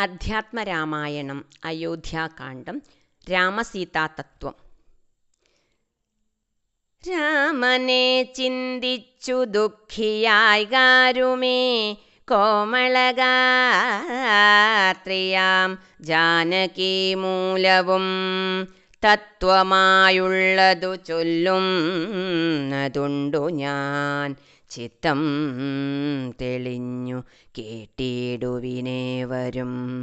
അധ്യാത്മരാമായണം അയോധ്യാകാന്ഡം രാമസീതാതത്വം. രാമനെ ചിന്തിച്ചു ദുഃഖിയായി കാരുമേ കോമളഗാത്രിയാം ജാനകി മൂലവും തത്വമായുള്ളതു ചൊല്ലും ചൊല്ലുന്നതുണ്ടു ഞാൻ. ചിത്തം തെളിഞ്ഞു കേട്ടിടുവിനെ വരും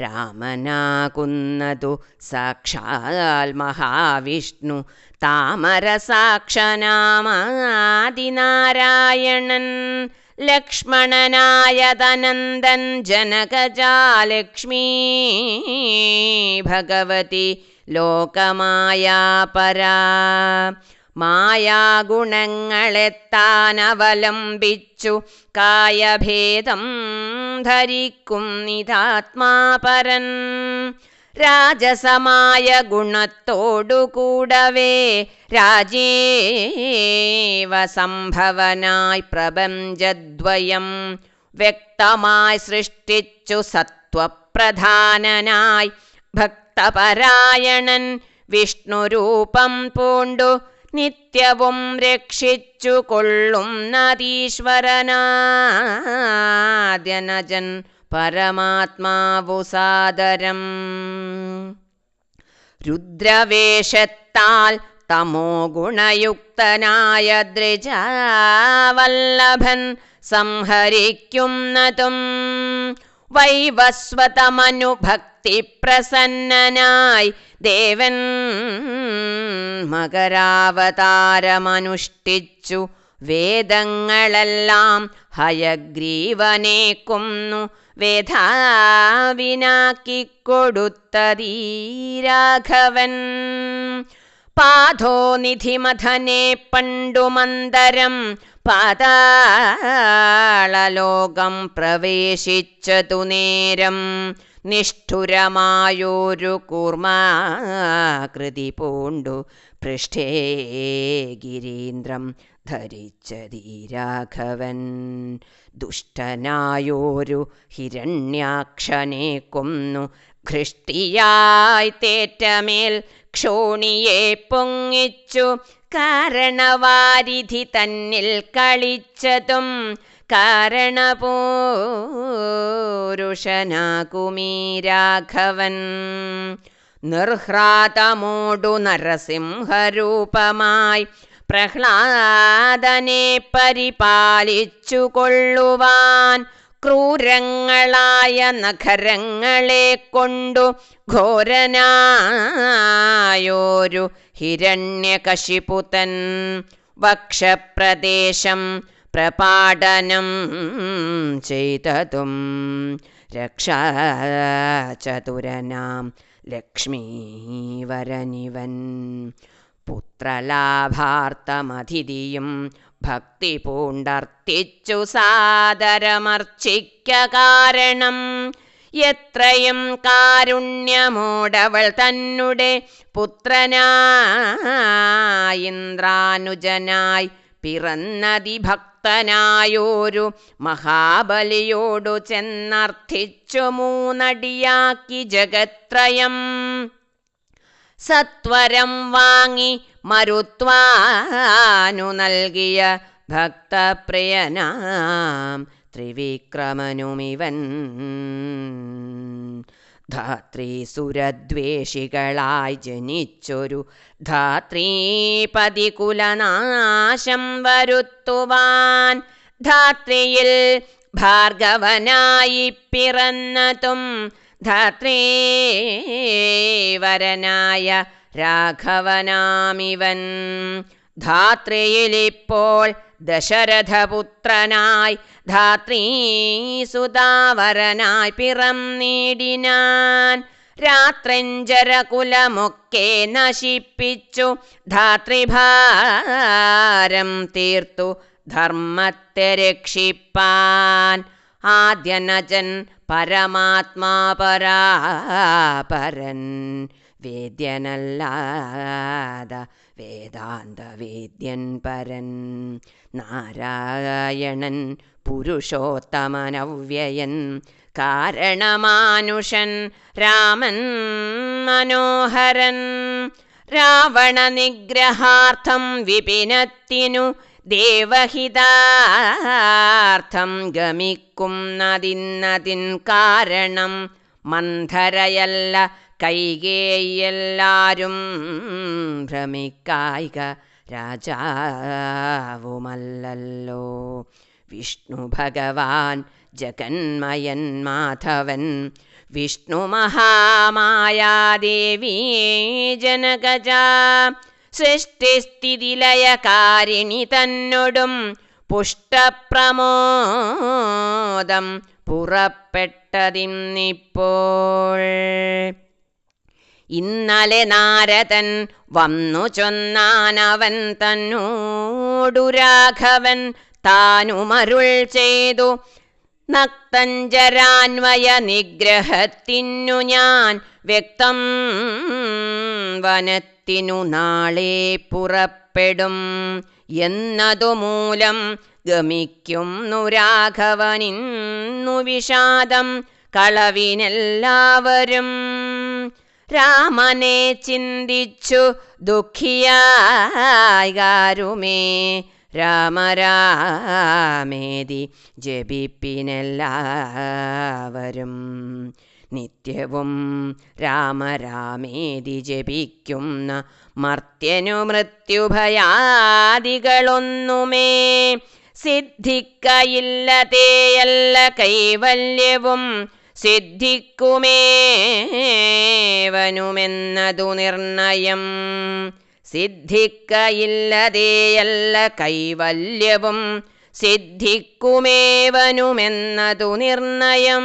രാമനാകുന്നതു സാക്ഷാൽ മഹാവിഷ്ണു. താമരസാക്ഷനാമാദിനാരായണൻ. ലക്ഷ്മണനായതനന്ദൻ ജനകജാലക്ഷ്മീ ഭഗവതി. ലോകമായാപരാ മായാഗുണങ്ങളെത്താനവലംബിച്ചു കായഭേദം ധരിക്കും നിതാത്മാപരൻ. രാജസമായ ഗുണത്തോടുകൂടവേ രാജീവ സംഭവനായി പ്രപഞ്ചദ്വയം വ്യക്തമായി സൃഷ്ടിച്ചു സത്വപ്രധാനനായി. ഭക്തപരായണൻ വിഷ്ണുരൂപം പൂണ്ടു നിത്യവും രക്ഷിച്ചു കൊള്ളുന്നതീശ്വരനാദ്യനജൻ പരമാത്മാവു സാദരം. രുദ്രവേഷത്താൽ തമോ ഗുണയുക്തനായ ദ്രിജാവല്ലഭൻ സംഹരിക്കുന്നതും വൈവസ്വതമനുഭക്തി പ്രസന്നനായി ദേവൻ മകരാവതാരമനുഷ്ഠിച്ചു. വേദങ്ങളെല്ലാം ഹയഗ്രീവനെ കൊന്നു വേധാവിനാക്കിക്കൊടുത്തതീ രാഘവൻ പാഥോനിധിമഥനെ പണ്ടു മന്ദരം പാതാളലോകം പ്രവേശിച്ചതു നേരം നിഷ്ഠുരമായൊരു കൂർമാകൃതി പൂണ്ടു. പൃഷ്ഠേ ഗിരീന്ദ്രം ധരിച്ച ധീരാഘവൻ ദുഷ്ടനായോരു ഹിരണ്യാക്ഷനെ കൊന്നു. ഘൃഷ്ടിയായി തേറ്റമേൽ ക്ഷോണിയെ പൊങ്ങിച്ചു. കാരണവാരിധി തന്നിൽ കളിച്ചതും കാരണപൂരുഷനാകുമീ രാഘവൻ. നിർഹ്രാതമോടു നരസിംഹരൂപമായി പ്രഹ്ലാദനെ പരിപാലിച്ചു കൊള്ളുവാൻ ക്രൂരങ്ങളായ നഖരങ്ങളെ കൊണ്ടു ഘോരനായോരു ഹിരണ്യകശിപുതൻ വക്ഷപ്രദേശം പ്രപാടനം ചെയ്തതും രക്ഷാചതുരനാം. ലക്ഷ്മീവരനിവൻ. പുത്രലാഭാർത്ഥമതിഥിയും ഭക്തി പൂണ്ടർത്തിച്ചു സാദരമർച്ചിക്ക കാരണം. എത്രയും കാരുണ്യമോടവൾ തന്നെ പുത്രനായിന്ദ്രാനുജനായി പിറന്നതി ഭക്തനായോരു മഹാബലിയോടു ചെന്നർത്ഥിച്ചു മൂന്നടിയാക്കി ജഗത്രയം. സത്വരം വാങ്ങി മരുത്വാനു നൽകിയ ഭക്തപ്രിയനാം ത്രിവിക്രമനുമിവൻ. ധാത്രീസുരദ്വേഷികളായി ജനിച്ചൊരു ധാത്രീപതി കുലനാശം വരുത്തുവാൻ ധാത്രിയിൽ ഭാർഗവനായി പിറന്നതും ധാത്രീവരനായ രാഘവനാമിവൻ. ധാത്രിയിലിപ്പോൾ ദശരഥപുത്രനായി ധാത്രീസുതാവരനായി നേടിനാൻ. രാത്രഞ്ചരകുലമൊക്കെ നശിപ്പിച്ചു ധാത്രിഭാരം തീർത്തു ധർമ്മത്തെ രക്ഷിപ്പാൻ. ആദ്യനജൻ പരമാത്മാപരാപരൻ വേദ്യനല്ലാത വേദാന്ത വേദ്യൻ പരൻ. നാരായണൻ പുരുഷോത്തമനവ്യയൻ. കാരണമാനുഷൻ രാമൻ മനോഹരൻ. രാവണ നിഗ്രഹാർത്ഥം വിപിനത്തിനു ദേവഹിതാർത്ഥം ഗമിക്കുന്നതിന്നതിൻ കാരണം മന്ധരയല്ല കൈകേയെല്ലാരും ഭ്രമിക്കായിക രാജാവുമല്ലല്ലോ. വിഷ്ണു ഭഗവാൻ ജഗന്മയൻ മാധവൻ വിഷ്ണു മഹാമായാദേവീ ജനകജ സൃഷ്ടിസ്ഥിതിലയകാരിണി തന്നൊടും പുഷ്ടപ്രമോദം പുറപ്പെട്ടതിന്നിപ്പോൾ. ഇന്നലെ നാരദൻ വന്നു ചൊന്നാനവൻ തന്നോടു രാഘവൻ താനുമരുൾ ചെയ്തു. നക്തഞ്ചരാന്വയ നിഗ്രഹത്തിനു ഞാൻ വ്യക്തം വനത്തിനു നാളെ പുറപ്പെടും എന്നതുമൂലം ഗമിക്കുന്നു രാഘവനിന്നു വിഷാദം കളവിനെല്ലാവരും. രാമനെ ചിന്തിച്ചു ദുഃഖിയാകാരുമേ രാമരാമേതി ജപിപ്പിനെല്ലാവരും. നിത്യവും രാമരാമേതി ജപിക്കുന്ന മർത്യനു മൃത്യുഭയാദികളൊന്നുമേ. സിദ്ധിക്കയില്ലതേയല്ല കൈവല്യവും സിദ്ധിക്കുമേവനുമെന്നതു നിർണയം. സിദ്ധിക്കയില്ലതേയല്ല കൈവല്യവും. സിദ്ധിക്കുമേവനുമെന്നതു നിർണയം.